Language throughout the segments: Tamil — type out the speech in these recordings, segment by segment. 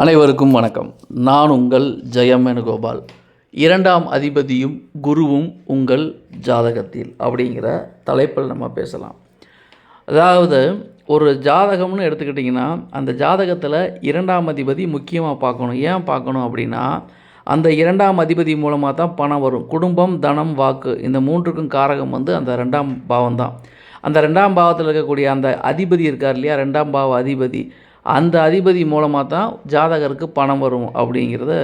அனைவருக்கும் வணக்கம். நான் உங்கள் ஜெயம் வேணுகோபால். இரண்டாம் அதிபதியும் குருவும் உங்கள் ஜாதகத்தில் அப்படிங்கிற தலைப்பில் நம்ம பேசலாம். அதாவது ஒரு ஜாதகம்னு எடுத்துக்கிட்டிங்கன்னா அந்த ஜாதகத்தில் இரண்டாம் அதிபதி முக்கியமாக பார்க்கணும். ஏன் பார்க்கணும் அப்படின்னா அந்த இரண்டாம் அதிபதி மூலமாக தான் பணம் வரும். குடும்பம் தனம் வாக்கு இந்த மூன்றுக்கும் காரகம் வந்து அந்த ரெண்டாம் பாவம் தான் அந்த ரெண்டாம் பாவத்தில் இருக்கக்கூடிய அந்த அதிபதி இருக்கார் இல்லையா? ரெண்டாம் பாவ அதிபதி. அந்த அதிபதி மூலமாக தான் ஜாதகருக்கு பணம் வரும் அப்படிங்கிறத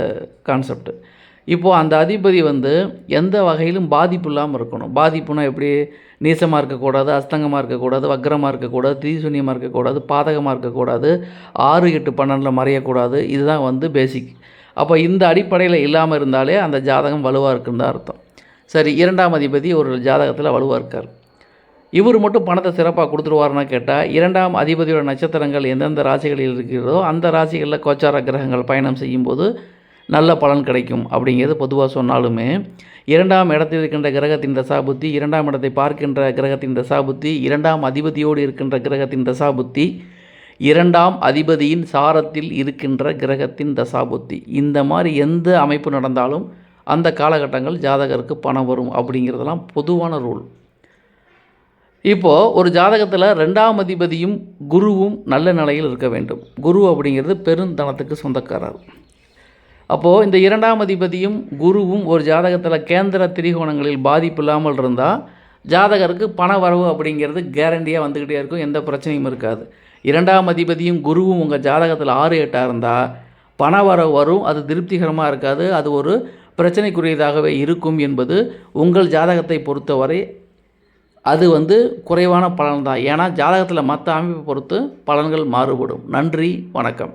கான்செப்ட் இப்போது அந்த அதிபதி வந்து எந்த வகையிலும் பாதிப்பு இல்லாமல் இருக்கணும். பாதிப்புனா எப்படி? நீசமாக இருக்கக்கூடாது அஸ்தங்கமாக இருக்கக்கூடாது வக்ரமாக இருக்கக்கூடாது தீசூன்யமாக இருக்கக்கூடாது பாதகமாக இருக்கக்கூடாது ஆறு எட்டு பன்னெண்டில் மறையக்கூடாது. இதுதான் வந்து பேசிக் அப்போ இந்த அடிப்படையில் இல்லாமல் இருந்தாலே அந்த ஜாதகம் வலுவாக இருக்குன்னு தான் அர்த்தம். சரி இரண்டாம் அதிபதி ஒரு ஜாதகத்தில் வலுவாக இருக்கார். இவர் மட்டும் பணத்தை சிறப்பாக கொடுத்துருவாருன்னு கேட்டால் இரண்டாம் அதிபதியோட நட்சத்திரங்கள் எந்தெந்த ராசிகளில் இருக்கிறதோ அந்த ராசிகளில் கோச்சார கிரகங்கள் பயணம் செய்யும்போது நல்ல பலன் கிடைக்கும் அப்படிங்கிறது பொதுவாக சொன்னாலுமே இரண்டாம் இடத்தில் இருக்கின்ற கிரகத்தின் தசாபுத்தி இரண்டாம் இடத்தை பார்க்கின்ற கிரகத்தின் தசாபுத்தி இரண்டாம் அதிபதியோடு இருக்கின்ற கிரகத்தின் தசாபுத்தி இரண்டாம் அதிபதியின் சாரத்தில் இருக்கின்ற கிரகத்தின் தசாபுத்தி. இந்த மாதிரி எந்த அமைப்பு நடந்தாலும் அந்த காலகட்டங்கள் ஜாதகருக்கு பணம் வரும் அப்படிங்கிறதெல்லாம் பொதுவான ரூல். இப்போது ஒரு ஜாதகத்தில் ரெண்டாம் அதிபதியும் குருவும் நல்ல நிலையில் இருக்க வேண்டும். குரு அப்படிங்கிறது பெருந்தனத்துக்கு சொந்தக்காரர். அப்போது இந்த இரண்டாம் அதிபதியும் குருவும் ஒரு ஜாதகத்தில் கேந்திர திரிகோணங்களில் பாதிப்பு இல்லாமல் இருந்தால் ஜாதகருக்கு பண வரவு அப்படிங்கிறது கேரண்டியாக வந்துக்கிட்டே இருக்கும் எந்த பிரச்சனையும் இருக்காது. இரண்டாம் அதிபதியும் குருவும் உங்கள் ஜாதகத்தில் ஆறு எட்டாக இருந்தால் பண வரவு வரும் அது திருப்திகரமாக இருக்காது அது ஒரு பிரச்சனைக்குரியதாகவே இருக்கும் என்பது உங்கள் ஜாதகத்தை பொறுத்தவரை அது வந்து குறைவான பலன் தான் ஏன்னா ஜாதகத்தில் மற்ற அமைப்பை பொறுத்து பலன்கள் மாறுபடும். நன்றி வணக்கம்.